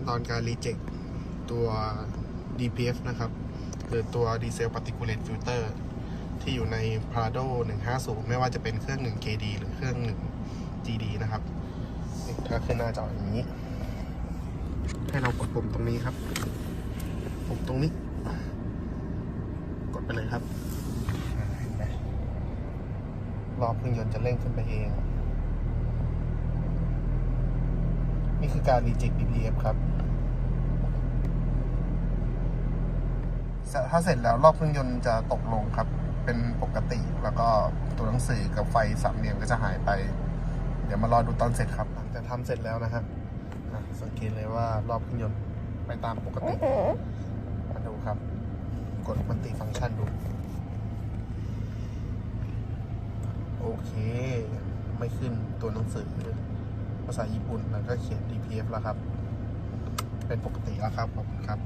ขั้นตอนการรีเจ็คตัว DPF นะครับ หรือตัว Diesel Particulate Filter ที่อยู่ใน Prado 150 ไม่ว่าจะเป็นเครื่อง 1 KD หรือเครื่อง 1 GD นะครับถ้าขึ้นหน้าจออย่างนี้ ให้เรากดปุ่มตรงนี้ครับ ปุ่มตรงนี้ กดไปเลยครับเห็นไหมรอบเครื่องยนต์จะเร่งขึ้นไปเอง นี่ คือการ reject DPF ครับ ถ้าเสร็จแล้วรอบเครื่องยนต์จะตกลงครับ เป็นปกติแล้วก็ตัวหนังสือกับไฟสามเหลี่ยมก็จะหายไป เดี๋ยวมารอดูตอนเสร็จครับ หลังจากทำเสร็จแล้วนะครับอะสังเกตเลยว่ารอบเครื่องยนต์ไปตามปกติ มาดูครับ กดมันติฟังก์ชันดู โอเค ไม่ขึ้นตัวหนังสือ ภาษาญี่ปุ่นแล้วก็เขียน DPF แล้วครับ เป็นปกติแล้วครับ ขอบคุณครับ